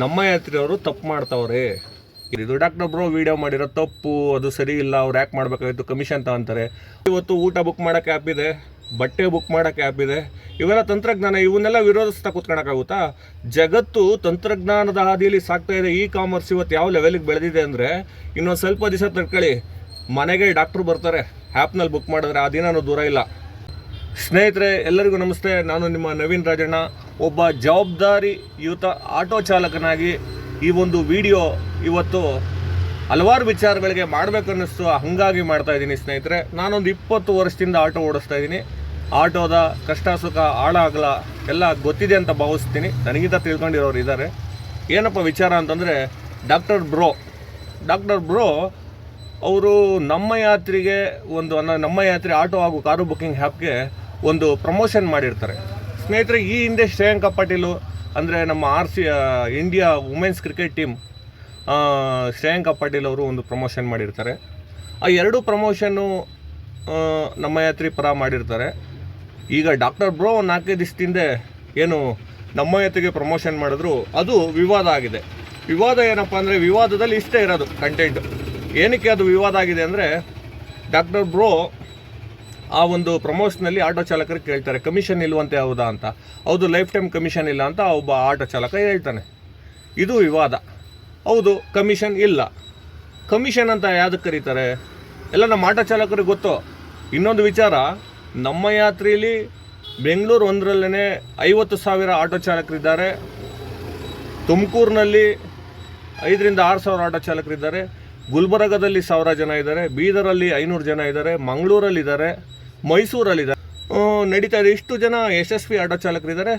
ನಮ್ಮ ಯಾತ್ರಿಯವರು ತಪ್ಪು ಮಾಡ್ತಾವ್ರೆ. ಇದು ಡಾಕ್ಟರ್ ಬ್ರೋ ವಿಡಿಯೋ ಮಾಡಿರೋ ತಪ್ಪು, ಅದು ಸರಿ ಇಲ್ಲ, ಅವ್ರು ಯಾಕೆ ಮಾಡಬೇಕಾಗಿತ್ತು ಕಮಿಷನ್ ತಗೊಂತಾರೆ. ಇವತ್ತು ಊಟ ಬುಕ್ ಮಾಡೋಕ್ಕೆ ಆ್ಯಪ್ ಇದೆ, ಬಟ್ಟೆ ಬುಕ್ ಮಾಡೋಕ್ಕೆ ಆ್ಯಪ್ ಇದೆ. ಇವೆಲ್ಲ ತಂತ್ರಜ್ಞಾನ, ಇವನ್ನೆಲ್ಲ ವಿರೋಧಿಸ್ತಾ ಕೂತ್ಕೊಳಕ್ಕಾಗುತ್ತಾ? ಜಗತ್ತು ತಂತ್ರಜ್ಞಾನದ ಹಾದಿಯಲ್ಲಿ ಸಾಕ್ತಾ ಇದೆ ಇ ಕಾಮರ್ಸ್ ಇವತ್ತು ಯಾವ ಲೆವೆಲಿಗೆ ಬೆಳೆದಿದೆ ಅಂದರೆ, ಇನ್ನೊಂದು ಸ್ವಲ್ಪ ದಿವಸ ತಡ್ಕೊಳ್ಳಿ. ಮನೆಗೆ ಡಾಕ್ಟ್ರು ಬರ್ತಾರೆ ಆ್ಯಪ್ನಲ್ಲಿ ಬುಕ್ ಮಾಡಿದ್ರೆ ಆ ದಿನ ದೂರ ಇಲ್ಲ. ಸ್ನೇಹಿತರೆ, ಎಲ್ಲರಿಗೂ ನಮಸ್ತೆ. ನಾನು ನಿಮ್ಮ ನವೀನ್ ರಾಜಣ್ಣ. ಒಬ್ಬ ಜವಾಬ್ದಾರಿ ಯುತ ಆಟೋ ಚಾಲಕನಾಗಿ ಈ ಒಂದು ವಿಡಿಯೋ ಇವತ್ತು ಹಲವಾರು ವಿಚಾರಗಳಿಗೆ ಮಾಡಬೇಕನ್ನಿಸ್ತು, ಹಾಗಾಗಿ ಮಾಡ್ತಾ ಇದ್ದೀನಿ ಸ್ನೇಹಿತರೆ. ನಾನೊಂದು ಇಪ್ಪತ್ತು ವರ್ಷದಿಂದ ಆಟೋ ಓಡಿಸ್ತಾ ಇದ್ದೀನಿ. ಆಟೋದ ಕಷ್ಟ ಸುಖ, ಹಾಳಾಗಲ ಎಲ್ಲ ಗೊತ್ತಿದೆ ಅಂತ ಭಾವಿಸ್ತೀನಿ. ನನಗಿಂತ ತಿಳ್ಕೊಂಡಿರೋರು ಇದ್ದಾರೆ. ಏನಪ್ಪ ವಿಚಾರ ಅಂತಂದರೆ, ಡಾಕ್ಟರ್ ಬ್ರೋ. ಡಾಕ್ಟರ್ ಬ್ರೋ ಅವರು ನಮ್ಮ ಯಾತ್ರೆಗೆ ಒಂದು ನಮ್ಮ ಯಾತ್ರೆ ಆಟೋ ಹಾಗೂ ಕಾರು ಬುಕ್ಕಿಂಗ್ ಆ್ಯಪ್ಗೆ ಒಂದು ಪ್ರಮೋಷನ್ ಮಾಡಿರ್ತಾರೆ. ಸ್ನೇಹಿತರೆ, ಈ ಹಿಂದೆ ಶ್ರೇಯಾಂಕ ಪಾಟೀಲು, ಅಂದರೆ ನಮ್ಮ R C India women's cricket team Shreyanka Patil ಅವರು ಒಂದು ಪ್ರಮೋಷನ್ ಮಾಡಿರ್ತಾರೆ. ಆ ಎರಡು ಪ್ರಮೋಷನ್ನು ನಮ್ಮ ಯಾತ್ರಿ ಪರ ಮಾಡಿರ್ತಾರೆ. ಈಗ ಡಾಕ್ಟರ್ ಬ್ರೋ ನಾಲ್ಕೈದು ದಿವಸದಿಂದ ಏನು ನಮ್ಮ ಯಾತ್ರೆಗೆ ಪ್ರಮೋಷನ್ ಮಾಡಿದ್ರು, ಅದು ವಿವಾದ ಆಗಿದೆ. ವಿವಾದ ಏನಪ್ಪ ಅಂದರೆ, ವಿವಾದದಲ್ಲಿ ಇಷ್ಟೇ ಇರೋದು ಕಂಟೆಂಟ್ ಏನಕ್ಕೆ ಅದು ವಿವಾದ ಆಗಿದೆ ಅಂದರೆ, ಡಾಕ್ಟರ್ ಬ್ರೋ ಆ ಒಂದು ಪ್ರಮೋಷನಲ್ಲಿ ಆಟೋ ಚಾಲಕರಿಗೆ ಕೇಳ್ತಾರೆ ಕಮಿಷನ್ ಇಲ್ವಂತೆ ಹೌದಾ? ಅಂತ. ಹೌದು ಲೈಫ್ ಟೈಮ್ ಕಮಿಷನ್ ಇಲ್ಲ ಅಂತ ಒಬ್ಬ ಆಟೋ ಚಾಲಕ ಹೇಳ್ತಾನೆ. ಇದು ವಿವಾದ. ಹೌದು ಕಮಿಷನ್ ಇಲ್ಲ. ಕಮಿಷನ್ ಅಂತ ಯಾವುದಕ್ಕೆ ಕರೀತಾರೆ? ಎಲ್ಲ ನಮ್ಮ ಆಟೋ ಚಾಲಕರಿಗೆ ಗೊತ್ತು. ಇನ್ನೊಂದು ವಿಚಾರ, ನಮ್ಮ ಯಾತ್ರೆಯಲ್ಲಿ ಬೆಂಗಳೂರು ಒಂದರಲ್ಲೇ ಐವತ್ತು ಸಾವಿರ ಆಟೋ ಚಾಲಕರಿದ್ದಾರೆ. ತುಮಕೂರಿನಲ್ಲಿ ಐದರಿಂದ ಆರು ಸಾವಿರ ಆಟೋ ಚಾಲಕರಿದ್ದಾರೆ. ಗುಲ್ಬರ್ಗದಲ್ಲಿ ಸಾವಿರ ಜನ ಇದ್ದಾರೆ, ಬೀದರಲ್ಲಿ ಐನೂರು ಜನ ಇದ್ದಾರೆ, ಮಂಗಳೂರಲ್ಲಿದ್ದಾರೆ, ಮೈಸೂರಲ್ಲಿದ್ದಾರೆ. ನಡೀತಾ ಇದೆ. ಇಷ್ಟು ಜನ ಯಶಸ್ವಿ ಆಟೋ ಚಾಲಕರಿದ್ದಾರೆ.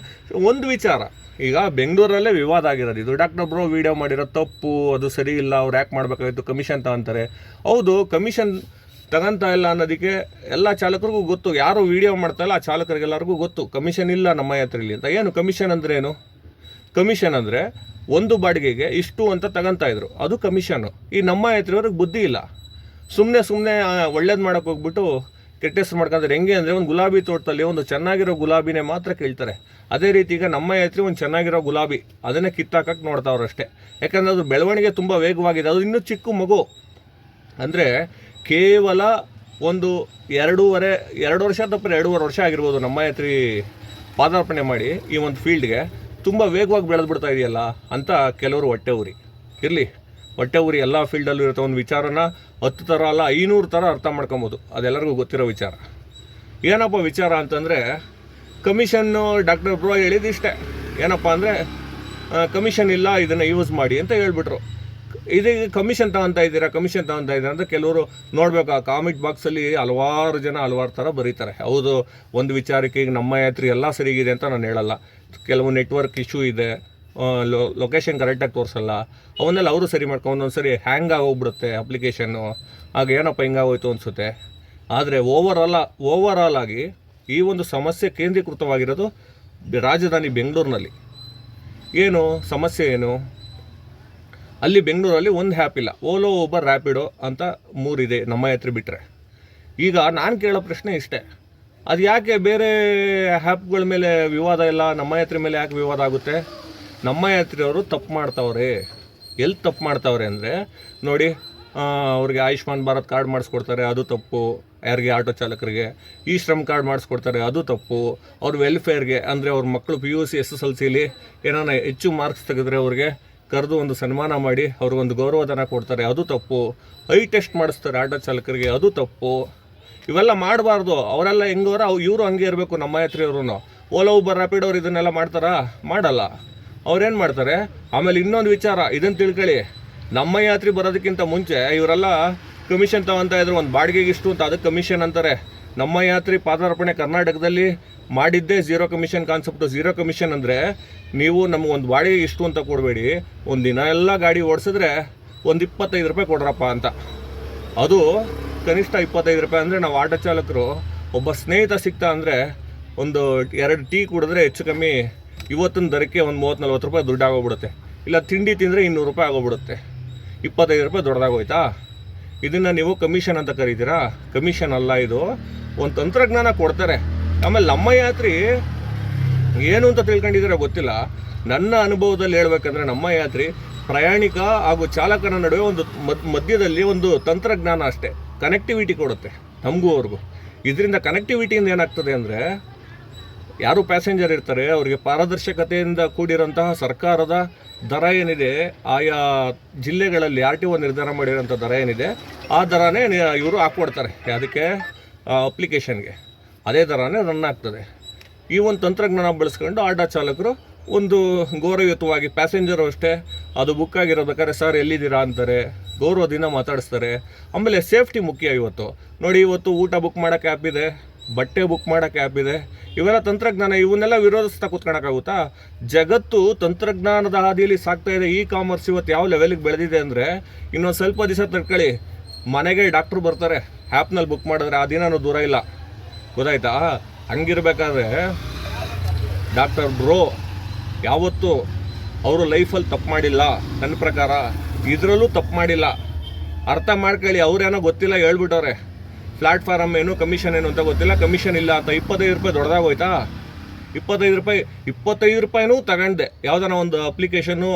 ಒಂದು ವಿಚಾರ, ಈಗ ಬೆಂಗಳೂರಲ್ಲೇ ವಿವಾದ ಆಗಿರೋದು. ಇದು ಡಾಕ್ಟರ್ ಬ್ರೋ ವಿಡಿಯೋ ಮಾಡಿರೋ ತಪ್ಪು, ಅದು ಸರಿ ಇಲ್ಲ, ಅವ್ರು ಯಾಕೆ ಮಾಡಬೇಕಾಗಿತ್ತು, ಕಮಿಷನ್ ತಗೊಂತಾರೆ. ಹೌದು, ಕಮಿಷನ್ ತಗೊಂತ ಇಲ್ಲ ಅನ್ನೋದಕ್ಕೆ ಎಲ್ಲ ಚಾಲಕರಿಗೂ ಗೊತ್ತು. ಯಾರು ವಿಡಿಯೋ ಮಾಡ್ತಾ ಇಲ್ಲ, ಆ ಚಾಲಕರಿಗೆಲ್ಲರಿಗೂ ಗೊತ್ತು. ಕಮಿಷನ್ ಇಲ್ಲ ನಮ್ಮ ಯಾತ್ರೆಯಲ್ಲಿ ಅಂತ. ಏನು ಕಮಿಷನ್ ಅಂದ್ರೆ ಏನು? ಕಮಿಷನ್ ಅಂದರೆ ಒಂದು ಬಾಡಿಗೆಗೆ ಇಷ್ಟು ಅಂತ ತಗೊಂತಾ ಇದ್ರು. ಅದು ಕಮಿಷನು. ಈ ನಮ್ಮ ಯಾತ್ರೆಯವ್ರಿಗೆ ಬುದ್ಧಿ ಇಲ್ಲ. ಸುಮ್ಮನೆ ಸುಮ್ಮನೆ ಒಳ್ಳೇದು ಮಾಡೋಕೆ ಹೋಗ್ಬಿಟ್ಟು ಕೆಟ್ಟ ಮಾಡ್ಕೊಂತಾರೆ. ಹೆಂಗೆ ಅಂದರೆ ಒಂದು ಗುಲಾಬಿ ತೋಟದಲ್ಲಿ ಒಂದು ಚೆನ್ನಾಗಿರೋ ಗುಲಾಬಿನೇ ಮಾತ್ರ ಕೇಳ್ತಾರೆ. ಅದೇ ರೀತಿ ಈಗ ನಮ್ಮ ಯಾತ್ರಿ ಒಂದು ಚೆನ್ನಾಗಿರೋ ಗುಲಾಬಿ, ಅದನ್ನೇ ಕಿತ್ತಾಕಕ್ಕೆ ನೋಡ್ತಾವ್ರು ಅಷ್ಟೇ. ಯಾಕಂದರೆ ಅದು ಬೆಳವಣಿಗೆ ತುಂಬ ವೇಗವಾಗಿದೆ. ಅದು ಇನ್ನೂ ಚಿಕ್ಕ ಮಗು. ಅಂದರೆ ಕೇವಲ ಒಂದು ಎರಡೂವರೆ, ಎರಡು ವರ್ಷ ತಪ್ಪರೆ ಎರಡೂವರೆ ವರ್ಷ ಆಗಿರ್ಬೋದು ನಮ್ಮ ಯಾತ್ರಿ ಪಾದಾರ್ಪಣೆ ಮಾಡಿ ಈ ಒಂದು ಫೀಲ್ಡ್ಗೆ. ತುಂಬ ವೇಗವಾಗಿ ಬೆಳೆದು ಬಿಡ್ತಾ ಇದೆಯಲ್ಲ ಅಂತ ಕೆಲವರು ಹೊಟ್ಟೆ ಉರಿ. ಇರಲಿ, ಹೊಟ್ಟೆ ಉರಿ ಎಲ್ಲ ಫೀಲ್ಡಲ್ಲೂ ಇರುತ್ತೆ ಒಂದು ವಿಚಾರನ ಹತ್ತು ಥರ ಅಲ್ಲ ಐನೂರು ಥರ ಅರ್ಥ ಮಾಡ್ಕೊಬೋದು. ಅದೆಲ್ಲರಿಗೂ ಗೊತ್ತಿರೋ ವಿಚಾರ. ಏನಪ್ಪ ವಿಚಾರ ಅಂತಂದರೆ ಕಮಿಷನ್ನು ಡಾಕ್ಟರ್ ಬ್ರೋ ಹೇಳಿದ್ದು ಇಷ್ಟೇ. ಏನಪ್ಪ ಅಂದರೆ ಕಮಿಷನ್ ಇಲ್ಲ, ಇದನ್ನು ಯೂಸ್ ಮಾಡಿ ಅಂತ ಹೇಳ್ಬಿಟ್ರು. ಇದೀಗ ಕಮಿಷನ್ ತಗೊಂತ ಇದ್ದೀರಾ ಕಮಿಷನ್ ತಗೊಂತ ಇದ್ದೀರಾ ಅಂತ ಕೆಲವರು ನೋಡ್ಬೇಕು. ಆ ಕಾಮೆಂಟ್ ಬಾಕ್ಸಲ್ಲಿ ಹಲವಾರು ಜನ ಹಲವಾರು ಥರ ಬರೀತಾರೆ. ಹೌದು, ಒಂದು ವಿಚಾರಕ್ಕೆ ಈಗ ನಮ್ಮ ಯಾತ್ರಿ ಎಲ್ಲ ಸರಿಗಿದೆ ಅಂತ ನಾನು ಹೇಳಲ್ಲ. ಕೆಲವು ನೆಟ್ವರ್ಕ್ ಇಶ್ಯೂ ಇದೆ. ಲೊ ಲೊಕೇಶನ್ ಕರೆಕ್ಟಾಗಿ ತೋರಿಸಲ್ಲ. ಅವನ್ನೆಲ್ಲ ಅವರು ಸರಿ ಮಾಡ್ಕೊಂಡು ಒಂದೊಂದು ಸರಿ ಹ್ಯಾಂಗ್ ಆಗೋಗ್ಬಿಡುತ್ತೆ ಅಪ್ಲಿಕೇಶನ್ನು ಆಗ ಏನಪ್ಪ ಹಿಂಗಾಗೋಯ್ತು ಅನಿಸುತ್ತೆ? ಆದರೆ ಓವರ್ ಆಲ್ ಓವರ್ ಆಲ್ ಆಗಿ ಈ ಒಂದು ಸಮಸ್ಯೆ ಕೇಂದ್ರೀಕೃತವಾಗಿರೋದು ರಾಜಧಾನಿ ಬೆಂಗಳೂರಿನಲ್ಲಿ. ಏನು? ಸಮಸ್ಯೆ ಏನು? ಅಲ್ಲಿ ಬೆಂಗಳೂರಲ್ಲಿ ಒಂದು ಹ್ಯಾಪ್ ಇಲ್ಲ. ಓಲೋ ಓಬರ್ ರ್ಯಾಪಿಡೋ ಅಂತ ಮೂರಿದೆ ನಮ್ಮ ಹತ್ರ ಬಿಟ್ಟರೆ ಈಗ ನಾನು ಕೇಳೋ ಪ್ರಶ್ನೆ ಇಷ್ಟೇ. ಅದು ಯಾಕೆ ಬೇರೆ ಆ್ಯಪ್ಗಳ ಮೇಲೆ ವಿವಾದ ಇಲ್ಲ? ನಮ್ಮ ಯಾತ್ರೆ ಮೇಲೆ ಯಾಕೆ ವಿವಾದ ಆಗುತ್ತೆ? ನಮ್ಮ ಯಾತ್ರೆಯವರು ತಪ್ಪು ಮಾಡ್ತಾವ್ರೆ. ಎಲ್ಲಿ ತಪ್ಪು ಮಾಡ್ತಾವ್ರೆ ಅಂದರೆ, ನೋಡಿ ಅವ್ರಿಗೆ ಆಯುಷ್ಮಾನ್ ಭಾರತ್ ಕಾರ್ಡ್ ಮಾಡಿಸ್ಕೊಡ್ತಾರೆ, ಅದು ತಪ್ಪು. ಯಾರಿಗೆ ಆಟೋ ಚಾಲಕರಿಗೆ ಈ ಶ್ರಮ್ ಕಾರ್ಡ್ ಮಾಡಿಸ್ಕೊಡ್ತಾರೆ, ಅದು ತಪ್ಪು. ಅವ್ರ ವೆಲ್ಫೇರ್ಗೆ ಅಂದರೆ ಅವ್ರ ಮಕ್ಕಳು P U C S S L ಸಿಲಿ ಏನಾರ ಹೆಚ್ಚು ಮಾರ್ಕ್ಸ್ ತೆಗೆದ್ರೆ ಅವ್ರಿಗೆ ಕರೆದು ಒಂದು ಸನ್ಮಾನ ಮಾಡಿ ಅವ್ರಿಗೊಂದು ಗೌರವಧನ ಕೊಡ್ತಾರೆ, ಅದು ತಪ್ಪು. ಐ ಟೆಸ್ಟ್ ಮಾಡಿಸ್ತಾರೆ ಆಟೋ ಚಾಲಕರಿಗೆ, ಅದು ತಪ್ಪು. ಇವೆಲ್ಲ ಮಾಡಬಾರ್ದು. ಅವರೆಲ್ಲ ಹೆಂಗವ್ರ? ಅವು ಇವರು ಹಂಗೆ ಇರಬೇಕು ನಮ್ಮ ಯಾತ್ರೆಯವರು ಓಲೋ ಉಬರ್ ರ್ಯಾಪಿಡ್ ಅವ್ರು ಇದನ್ನೆಲ್ಲ ಮಾಡ್ತಾರಾ? ಮಾಡಲ್ಲ. ಅವ್ರೇನು ಮಾಡ್ತಾರೆ? ಆಮೇಲೆ ಇನ್ನೊಂದು ವಿಚಾರ ಇದನ್ನು ತಿಳ್ಕೊಳ್ಳಿ. ನಮ್ಮ ಯಾತ್ರಿ ಬರೋದಕ್ಕಿಂತ ಮುಂಚೆ ಇವರೆಲ್ಲ ಕಮಿಷನ್ ತಗೊಂತ ಇದ್ರು, ಒಂದು ಬಾಡಿಗೆಗೆ ಇಷ್ಟು ಅಂತ, ಅದಕ್ಕೆ ಕಮಿಷನ್ ಅಂತಾರೆ. ನಮ್ಮ ಯಾತ್ರಿ ಪಾದಾರ್ಪಣೆ ಕರ್ನಾಟಕದಲ್ಲಿ ಮಾಡಿದ್ದೇ zero commission concept zero commission ಅಂದರೆ ನೀವು ನಮ್ಗೆ ಒಂದು ಬಾಡಿಗೆ ಇಷ್ಟು ಅಂತ ಕೊಡಬೇಡಿ. ಒಂದು ದಿನ ಎಲ್ಲ ಗಾಡಿ ಓಡಿಸಿದ್ರೆ ಒಂದು ಇಪ್ಪತ್ತೈದು ರೂಪಾಯಿ ಕೊಡ್ರಪ್ಪ ಅಂತ. ಅದು ಕನಿಷ್ಠ ಇಪ್ಪತ್ತೈದು ರೂಪಾಯಿ ಅಂದರೆ ನಾವು ಆಟೋ ಚಾಲಕರು ಒಬ್ಬ ಸ್ನೇಹಿತ ಸಿಗ್ತಾ ಅಂದರೆ ಒಂದು ಎರಡು ಟೀ ಕುಡಿದ್ರೆ ಹೆಚ್ಚು ಕಮ್ಮಿ ಇವತ್ತಿನ ದರಕ್ಕೆ ಒಂದು ಮೂವತ್ತು ನಲ್ವತ್ತು ರೂಪಾಯಿ ದುಡ್ಡು ಆಗೋಗ್ಬಿಡುತ್ತೆ. ಇಲ್ಲ, ತಿಂಡಿ ತಿಂದರೆ ಇನ್ನೂರು ರೂಪಾಯಿ ಆಗೋಗ್ಬಿಡುತ್ತೆ. ಇಪ್ಪತ್ತೈದು ರೂಪಾಯಿ ದೊಡ್ಡದಾಗೋಯ್ತಾ? ಇದನ್ನು ನೀವು ಕಮಿಷನ್ ಅಂತ ಕರೀತೀರಾ? ಕಮಿಷನ್ ಅಲ್ಲ ಇದು. ಒಂದು ತಂತ್ರಜ್ಞಾನ ಕೊಡ್ತಾರೆ. ಆಮೇಲೆ ನಮ್ಮ ಯಾತ್ರಿ ಏನು ಅಂತ ತಿಳ್ಕೊಂಡಿದ್ದೀರಾ ಗೊತ್ತಿಲ್ಲ. ನನ್ನ ಅನುಭವದಲ್ಲಿ ಹೇಳ್ಬೇಕಂದ್ರೆ ನಮ್ಮ ಯಾತ್ರಿ ಪ್ರಯಾಣಿಕ ಹಾಗೂ ಚಾಲಕನ ನಡುವೆ ಒಂದು ಮಧ್ಯದಲ್ಲಿ ಒಂದು ತಂತ್ರಜ್ಞಾನ ಅಷ್ಟೇ. ಕನೆಕ್ಟಿವಿಟಿ ಕೊಡುತ್ತೆ ನಮಗೂ ಅವ್ರಿಗೂ ಇದರಿಂದ ಕನೆಕ್ಟಿವಿಟಿಯಿಂದ ಏನಾಗ್ತದೆ ಅಂದರೆ, ಯಾರು ಪ್ಯಾಸೆಂಜರ್ ಇರ್ತಾರೆ, ಅವರಿಗೆ ಪಾರದರ್ಶಕತೆಯಿಂದ ಕೂಡಿರೋಂತಹ ಸರ್ಕಾರದ ದರ ಏನಿದೆ, ಆಯಾ ಜಿಲ್ಲೆಗಳಲ್ಲಿ ಆರ್ ಟಿ ಒ ನಿರ್ಧಾರ ಮಾಡಿರೋಂಥ ದರ ಏನಿದೆ, ಆ ದರನೇ ಇವರು ಹಾಕ್ಕೊಡ್ತಾರೆ. ಅದಕ್ಕೆ ಅಪ್ಲಿಕೇಶನ್ಗೆ ಅದೇ ದರನೇ ರನ್ ಆಗ್ತದೆ. ಈ ಒಂದು ತಂತ್ರಜ್ಞಾನ ಬಳಸ್ಕೊಂಡು ಆಟೋ ಚಾಲಕರು ಒಂದು ಗೌರವಯುತವಾಗಿ ಪ್ಯಾಸೆಂಜರು ಅಷ್ಟೇ, ಅದು ಬುಕ್ ಆಗಿರೋಬೇಕಾದ್ರೆ ಸರ್, ಎಲ್ಲಿದ್ದೀರಾ? ಅಂತಾರೆ. ಗೌರವದಿಂದ ಮಾತಾಡಿಸ್ತಾರೆ. ಆಮೇಲೆ ಸೇಫ್ಟಿ ಮುಖ್ಯ ಇವತ್ತು. ನೋಡಿ, ಇವತ್ತು ಊಟ ಬುಕ್ ಮಾಡೋಕ್ಕೆ ಆ್ಯಪ್ ಇದೆ, ಬಟ್ಟೆ ಬುಕ್ ಮಾಡೋಕ್ಕೆ ಆ್ಯಪ್ ಇದೆ. ಇವೆಲ್ಲ ತಂತ್ರಜ್ಞಾನ, ಇವನ್ನೆಲ್ಲ ವಿರೋಧಿಸ್ತಾ ಕೂತ್ಕೊಳಕ್ಕಾಗುತ್ತಾ? ಜಗತ್ತು ತಂತ್ರಜ್ಞಾನದ ಹಾದಿಯಲ್ಲಿ ಸಾಕ್ತಾ ಇದೆ. ಇ ಕಾಮರ್ಸ್ ಇವತ್ತು ಯಾವ ಲೆವೆಲಿಗೆ ಬೆಳೆದಿದೆ ಅಂದರೆ, ಇನ್ನೊಂದು ಸ್ವಲ್ಪ ದಿವಸ ತಡ್ಕೊಳ್ಳಿ. ಮನೆಗೆ ಡಾಕ್ಟ್ರು ಬರ್ತಾರೆ. ಆ್ಯಪ್ನಲ್ಲಿ ಬುಕ್ ಮಾಡಿದ್ರೆ ಆ ದಿನನೂ ದೂರ ಇಲ್ಲ. ಗೊತ್ತಾಯ್ತಾ? ಹಂಗಿರ್ಬೇಕಾದ್ರೆ ಡಾಕ್ಟರ್ ಬ್ರೋ ಯಾವತ್ತೂ ಅವರು ಲೈಫಲ್ಲಿ ತಪ್ಪು ಮಾಡಿಲ್ಲ. ನನ್ನ ಪ್ರಕಾರ ಇದರಲ್ಲೂ ತಪ್ಪು ಮಾಡಿಲ್ಲ. ಅರ್ಥ ಮಾಡ್ಕೊಳ್ಳಿ ಅವ್ರೇನೋ ಗೊತ್ತಿಲ್ಲ ಹೇಳ್ಬಿಟ್ಟವ್ರೆ. ಪ್ಲಾಟ್ಫಾರಮ್ ಏನು, ಕಮಿಷನ್ ಏನು ಅಂತ ಗೊತ್ತಿಲ್ಲ. ಕಮಿಷನ್ ಇಲ್ಲ ಅಂತ ಇಪ್ಪತ್ತೈದು ರೂಪಾಯಿ ದೊಡ್ಡದಾಗೋಯ್ತಾ? ಇಪ್ಪತ್ತೈದು ರೂಪಾಯಿ ಇಪ್ಪತ್ತೈದು ರೂಪಾಯಿನೂ ತಗೊಂಡೆ ಯಾವ್ದಾನ ಒಂದು ಅಪ್ಲಿಕೇಶನ್ನು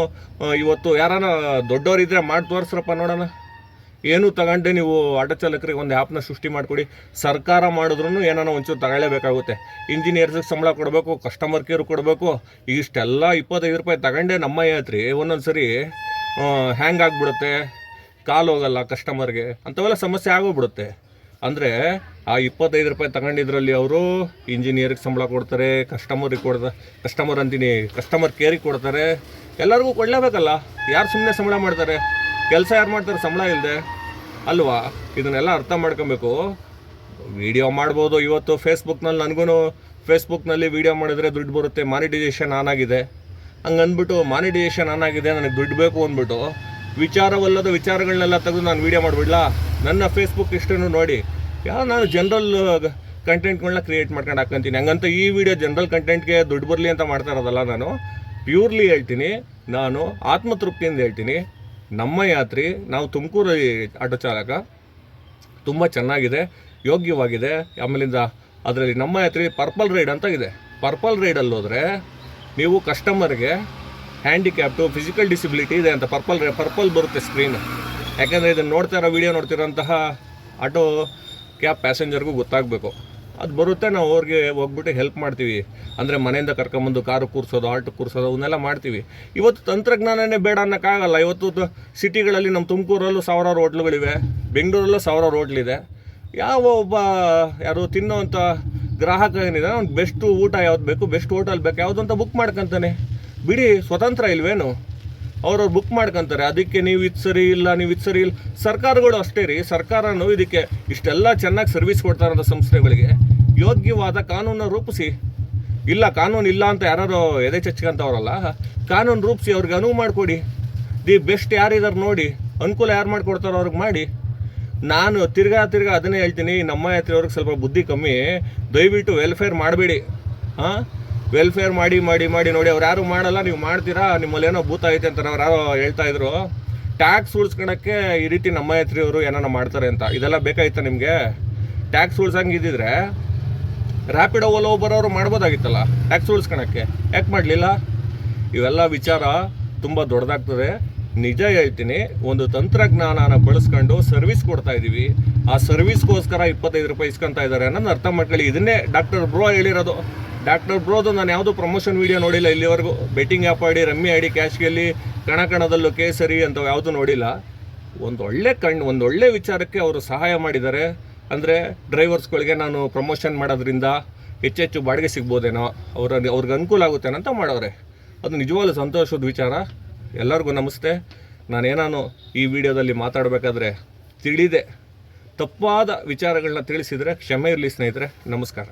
ಇವತ್ತು ಯಾರಾನ ದೊಡ್ಡವರಿದ್ರೆ ಮಾಡಿ ತೋರಿಸ್ರಪ್ಪ ನೋಡೋಣ. ಏನು ತಗೊಂಡೆ ನೀವು ಆಟೋ ಚಾಲಕರಿಗೆ ಒಂದು ಆ್ಯಪ್ನ ಸೃಷ್ಟಿ ಮಾಡಿಕೊಡಿ. ಸರ್ಕಾರ ಮಾಡಿದ್ರೂ ಏನಾನ ಒಂಚೂರು ತಗೊಳ್ಳೇಬೇಕಾಗುತ್ತೆ. ಇಂಜಿನಿಯರ್ಸಿಗೆ ಸಂಬಳ ಕೊಡಬೇಕು ಕಸ್ಟಮರ್ ಕೇರ್ ಕೊಡಬೇಕು. ಇಷ್ಟೆಲ್ಲ ಇಪ್ಪತ್ತೈದು ರೂಪಾಯಿ ತಗೊಂಡೆ ನಮ್ಮ ಯಾತ್ರಿ. ಒಂದೊಂದು ಸರಿ ಹ್ಯಾಂಗ್ ಆಗಿಬಿಡುತ್ತೆ, ಕಾಲು ಹೋಗಲ್ಲ ಕಸ್ಟಮರ್ಗೆ ಅಂಥವೆಲ್ಲ ಸಮಸ್ಯೆ ಆಗೋಗ್ಬಿಡುತ್ತೆ. ಅಂದರೆ ಆ ಇಪ್ಪತ್ತೈದು ರೂಪಾಯಿ ತಗೊಂಡಿದ್ರಲ್ಲಿ ಅವರು ಇಂಜಿನಿಯರಿಗೆ ಸಂಬಳ ಕೊಡ್ತಾರೆ ಕಸ್ಟಮರಿಗೆ ಕೊಡ್ದ ಕಸ್ಟಮರ್ ಅಂತೀನಿ ಕಸ್ಟಮರ್ ಕೇರಿಗೆ ಕೊಡ್ತಾರೆ. ಎಲ್ಲರಿಗೂ ಕೊಡಲೇಬೇಕಲ್ಲ, ಯಾರು ಸುಮ್ಮನೆ ಸಂಬಳ ಮಾಡ್ತಾರೆ? ಕೆಲಸ ಯಾರು ಮಾಡ್ತಾರೆ? ಸಂಬಳ ಇಲ್ಲದೆ ಅಲ್ವಾ? ಇದನ್ನೆಲ್ಲ ಅರ್ಥ ಮಾಡ್ಕೊಬೇಕು. ವಿಡಿಯೋ ಮಾಡ್ಬೋದು ಇವತ್ತು ಫೇಸ್ಬುಕ್ನಲ್ಲಿ ನನಗೂ ಫೇಸ್ಬುಕ್ನಲ್ಲಿ ವಿಡಿಯೋ ಮಾಡಿದರೆ ದುಡ್ಡು ಬರುತ್ತೆ ಮಾನಿಟೈಸೇಷನ್ ಆನ್ ಆಗಿದೆ. ಹಂಗಂದ್ಬಿಟ್ಟು ಮಾನಿಟೈಸೇಷನ್ ಆನ್ ಆಗಿದೆ, ನನಗೆ ದುಡ್ಡು ಬೇಕು ಅಂದ್ಬಿಟ್ಟು ವಿಚಾರವಲ್ಲದ ವಿಚಾರಗಳನ್ನೆಲ್ಲ ತೆಗೆದು ನಾನು ವೀಡಿಯೋ ಮಾಡಿಬಿಡ್ಲಾ? ನನ್ನ ಫೇಸ್ಬುಕ್ ಇಷ್ಟನ್ನು ನೋಡಿ. ಯಾವ ನಾನು ಜನರಲ್ ಕಂಟೆಂಟ್ಗಳನ್ನ ಕ್ರಿಯೇಟ್ ಮಾಡ್ಕೊಂಡು ಹಾಕ್ಕೊಂತೀನಿ. ಹಂಗಂತ ಈ ವಿಡಿಯೋ ಜನರಲ್ ಕಂಟೆಂಟ್ಗೆ ದುಡ್ಡು ಬರಲಿ ಅಂತ ಮಾಡ್ತಾ ಇರೋದಲ್ಲ ನಾನು. ಪ್ಯೂರ್ಲಿ ಹೇಳ್ತೀನಿ, ನಾನು ಆತ್ಮತೃಪ್ತಿಯಿಂದ ಹೇಳ್ತೀನಿ. ನಮ್ಮ ಯಾತ್ರಿ, ನಾವು ತುಮಕೂರು ಆಟೋ ಚಾಲಕ. ತುಂಬ ಚೆನ್ನಾಗಿದೆ, ಯೋಗ್ಯವಾಗಿದೆ. ಆಮೇಲಿಂದ ಅದರಲ್ಲಿ ನಮ್ಮ ಯಾತ್ರೆ ಪರ್ಪಲ್ ರೈಡ್ ಅಂತ ಇದೆ. ಪರ್ಪಲ್ ರೈಡಲ್ಲಿ ಹೋದರೆ ನೀವು ಕಸ್ಟಮರ್ಗೆ ಹ್ಯಾಂಡಿಕ್ಯಾಪ್ಟು ಫಿಸಿಕಲ್ ಡಿಸಿಬಿಲಿಟಿ ಇದೆ ಅಂತ ಪರ್ಪಲ್ ಪರ್ಪಲ್ ಬರುತ್ತೆ ಸ್ಕ್ರೀನ್ ಯಾಕೆಂದರೆ ಇದನ್ನು ನೋಡ್ತಾ ಇರೋ ವೀಡಿಯೋ ನೋಡ್ತಿರೋಂತಹ ಆಟೋ ಕ್ಯಾಬ್ ಪ್ಯಾಸೆಂಜರ್ಗೂ ಗೊತ್ತಾಗಬೇಕು. ಅದು ಬರುತ್ತೆ, ನಾವು ಅವ್ರಿಗೆ ಹೋಗ್ಬಿಟ್ಟು ಹೆಲ್ಪ್ ಮಾಡ್ತೀವಿ. ಅಂದರೆ ಮನೆಯಿಂದ ಕರ್ಕೊಂಬಂದು ಕಾರು ಕೂರಿಸೋದು ಆಟೋ ಕೂರಿಸೋದು, ಅವನ್ನೆಲ್ಲ ಮಾಡ್ತೀವಿ. ಇವತ್ತು ತಂತ್ರಜ್ಞಾನನೇ ಬೇಡ ಅನ್ನೋಕ್ಕಾಗಲ್ಲ. ಇವತ್ತು ಸಿಟಿಗಳಲ್ಲಿ ನಮ್ಮ ತುಮಕೂರಲ್ಲೂ ಸಾವಿರಾರು ಹೋಟ್ಲುಗಳಿವೆ, ಬೆಂಗಳೂರಲ್ಲೂ ಸಾವಿರಾರು ಹೋಟ್ಲಿದೆ. ಯಾವ ಒಬ್ಬ ಯಾರು ತಿನ್ನೋವಂಥ ಗ್ರಾಹಕ ಏನಿದೆ, ಅವ್ನು ಬೆಸ್ಟ್ ಊಟ ಯಾವ್ದು ಬೇಕು ಬೆಸ್ಟ್ ಹೋಟೆಲ್ ಬೇಕು, ಯಾವುದು ಅಂತ ಬುಕ್ ಮಾಡ್ಕೊಂತಾನೆ. ಬಿಡಿ, ಸ್ವತಂತ್ರ ಇಲ್ವೇನು? ಅವ್ರವ್ರು ಬುಕ್ ಮಾಡ್ಕೊಂತಾರೆ. ಅದಕ್ಕೆ ನೀವು ಇದು ಸರಿ ಇಲ್ಲ, ನೀವು ಇದು ಸರಿ ಇಲ್ಲ. ಸರ್ಕಾರಗಳು ಅಷ್ಟೇ ರೀ, ಸರ್ಕಾರನೂ ಇದಕ್ಕೆ ಇಷ್ಟೆಲ್ಲ ಚೆನ್ನಾಗಿ ಸರ್ವಿಸ್ ಕೊಡ್ತಾರಂತ ಸಂಸ್ಥೆಗಳಿಗೆ ಯೋಗ್ಯವಾದ ಕಾನೂನನ್ನು ರೂಪಿಸಿ. ಇಲ್ಲ, ಕಾನೂನು ಇಲ್ಲ ಅಂತ ಯಾರು ಎದೆ ಚಚ್ಕೊಂತವ್ರಲ್ಲ, ಕಾನೂನು ರೂಪಿಸಿ ಅವ್ರಿಗೆ ಅನುವು ಮಾಡಿಕೊಡಿ. ದಿ ಬೆಸ್ಟ್ ಯಾರಿದಾರೆ ನೋಡಿ, ಅನುಕೂಲ ಯಾರು ಮಾಡಿಕೊಡ್ತಾರೋ ಅವ್ರಿಗೆ ಮಾಡಿ. ನಾನು ತಿರ್ಗಾ ತಿರ್ಗಾ ಅದನ್ನೇ ಹೇಳ್ತೀನಿ, ನಮ್ಮ ಹತ್ರವ್ರಿಗೆ ಸ್ವಲ್ಪ ಬುದ್ಧಿ ಕಮ್ಮಿ. ದಯವಿಟ್ಟು ವೆಲ್ಫೇರ್ ಮಾಡಬೇಡಿ. ಹಾಂ? ವೆಲ್ಫೇರ್ ಮಾಡಿ ಮಾಡಿ ಮಾಡಿ ನೋಡಿ, ಅವ್ರು ಯಾರು ಮಾಡಲ್ಲ, ನೀವು ಮಾಡ್ತೀರಾ, ನಿಮ್ಮಲ್ಲಿ ಏನೋ ಭೂತ ಐತೆ ಅಂತ ಅವ್ರು ಯಾರೋ ಹೇಳ್ತಾ ಇದ್ರು. ಟ್ಯಾಕ್ಸ್ ಉಳಿಸ್ಕೊಳಕ್ಕೆ ಈ ರೀತಿ ನಮ್ಮ ಯಾತ್ರೆಯವರು ಏನಾನ ಮಾಡ್ತಾರೆ ಅಂತ. ಇದೆಲ್ಲ ಬೇಕಾಯ್ತಾ ನಿಮಗೆ? ಟ್ಯಾಕ್ಸ್ ಉಳ್ಸಂಗೆ ಇದ್ದಿದ್ರೆ ರ್ಯಾಪಿಡ್ ಓಲೋ ಬರೋರು ಮಾಡ್ಬೋದಾಗಿತ್ತಲ್ಲ ಟ್ಯಾಕ್ಸ್ ಉಳಿಸ್ಕೊಳಕ್ಕೆ ಯಾಕೆ ಮಾಡಲಿಲ್ಲ? ಇವೆಲ್ಲ ವಿಚಾರ ತುಂಬ ದೊಡ್ಡದಾಗ್ತದೆ. ನಿಜ ಹೇಳ್ತೀನಿ, ಒಂದು ತಂತ್ರಜ್ಞಾನನ ಬಳಸ್ಕೊಂಡು ಸರ್ವಿಸ್ ಕೊಡ್ತಾ ಇದ್ದೀವಿ ಆ ಸರ್ವಿಸ್ಗೋಸ್ಕರ ಇಪ್ಪತ್ತೈದು ರೂಪಾಯಿ ಇಸ್ಕೊಂತ ಇದ್ದಾರೆ ಅನ್ನೋದು ಅರ್ಥ ಮಾಡ್ಕೊಳ್ಳಿ. ಇದನ್ನೇ ಡಾಕ್ಟರ್ ಬ್ರೋ ಹೇಳಿರೋದು. ಡಾಕ್ಟರ್ ಬ್ರೋದು ನಾನು ಯಾವುದೂ ಪ್ರಮೋಷನ್ ವೀಡಿಯೋ ನೋಡಿಲ್ಲ ಇಲ್ಲಿವರೆಗೂ. ಬೆಟ್ಟಿಂಗ್ ಆ್ಯಪ್ ಆಡಿ ರಮ್ಮಿ ಆಡಿ ಕ್ಯಾಶ್ಗೆಲ್ಲಿ ಕಣಕಣದಲ್ಲೂ ಕಣ ಕಣದಲ್ಲೂ ಕೇಸರಿ ಅಂತ ಯಾವುದೂ ನೋಡಿಲ್ಲ. ಒಂದು ಒಳ್ಳೆ ಕಣ್ಣು ಒಂದು ಒಳ್ಳೆ ವಿಚಾರಕ್ಕೆ ಅವರು ಸಹಾಯ ಮಾಡಿದ್ದಾರೆ. ಅಂದರೆ ಡ್ರೈವರ್ಸ್ಗಳಿಗೆ ನಾನು ಪ್ರಮೋಷನ್ ಮಾಡೋದ್ರಿಂದ ಹೆಚ್ಚೆಚ್ಚು ಬಾಡಿಗೆ ಸಿಗ್ಬೋದೇನೋ, ಅವ್ರ, ಅವ್ರಿಗೆ ಅನುಕೂಲ ಆಗುತ್ತೇನೋ ಅಂತ ಮಾಡೋರೆ ಅದು ನಿಜವಾಗ್ಲೂ ಸಂತೋಷದ ವಿಚಾರ. ಎಲ್ಲರಿಗೂ ನಮಸ್ತೆ. ನಾನೇನಾನು ಈ ವಿಡಿಯೋದಲ್ಲಿ ಮಾತಾಡಬೇಕಾದ್ರೆ ತಿಳಿದೆ. ತಪ್ಪಾದ ವಿಚಾರಗಳನ್ನ ತಿಳಿಸಿದರೆ ಕ್ಷಮೆ ಇರಲಿ ಸ್ನೇಹಿತರೆ. ನಮಸ್ಕಾರ.